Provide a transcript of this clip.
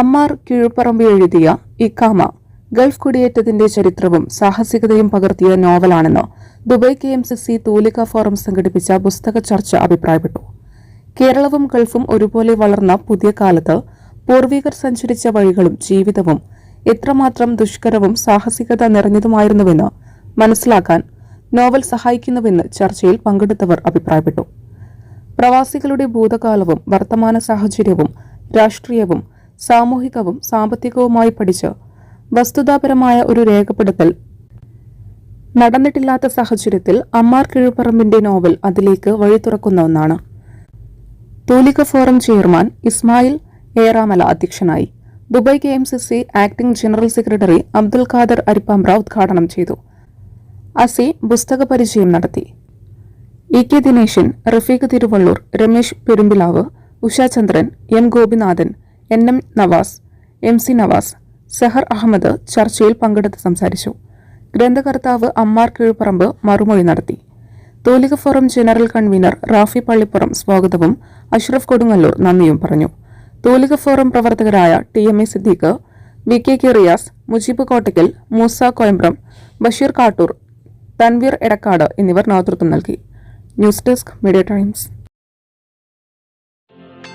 അമ്മാർ കിഴുപ്പറമ്പ് എഴുതിയ ഇക്കാമ ഗൾഫ് കുടിയേറ്റത്തിന്റെ ചരിത്രവും സാഹസികതയും പകർത്തിയ നോവലാണെന്ന് Dubai K M C C Thulika forum സംഘടിപ്പിച്ച പുസ്തക ചർച്ച അഭിപ്രായപ്പെട്ടു. കേരളവും ഗൾഫും ഒരുപോലെ വളർന്ന പുതിയ കാലത്ത് പൂർവികർ സഞ്ചരിച്ച വഴികളും ജീവിതവും എത്രമാത്രം ദുഷ്കരവും സാഹസികത നിറഞ്ഞതുമായിരുന്നുവെന്ന് മനസ്സിലാക്കാൻ നോവൽ സഹായിക്കുന്നുവെന്ന് ചർച്ചയിൽ പങ്കെടുത്തവർ അഭിപ്രായപ്പെട്ടു. പ്രവാസികളുടെ ഭൂതകാലവും വർത്തമാന സാഹചര്യവും രാഷ്ട്രീയവും സാമൂഹികവും സാമ്പത്തികവുമായി പഠിച്ച് വസ്തുതാപരമായ ഒരു രേഖപ്പെടുത്തൽ നടന്നിട്ടില്ലാത്ത സാഹചര്യത്തിൽ അമ്മാർ കിഴുപ്പറമ്പിന്റെ നോവൽ അതിലേക്ക് വഴി തുറക്കുന്ന ഒന്നാണ്. തൂലിക ഫോറം ചെയർമാൻ ഇസ്മായിൽ ഏറാമല അധ്യക്ഷനായി. Dubai K M C C acting general secretary Abdul Khader Arippambra ഉദ്ഘാടനം ചെയ്തു. അസി പുസ്തക പരിചയം നടത്തി. E K Dineshan Rafeeq Thiruvallur Ramesh Perumpilavu Ushachandran M Gopinathan N M Navas M C Navas Sehar Ahmed ചർച്ചയിൽ പങ്കെടുത്ത് സംസാരിച്ചു. ഗ്രന്ഥകർത്താവ് അമ്മാർ കീഴ്പ്പറമ്പ് മറുമൊഴി നടത്തി. Thulika forum general convener Rafi Pallippuram സ്വാഗതവും അഷ്റഫ് കൊടുങ്ങല്ലൂർ നന്ദിയും പറഞ്ഞു. തോലിക ഫോറം പ്രവർത്തകരായ T M A Siddique V K K Riyas Mujeeb Kottakkal Moosa Koyambram Basheer Kattoor Tanveer Edakkad എന്നിവർ നേതൃത്വം നൽകി. News desk media times.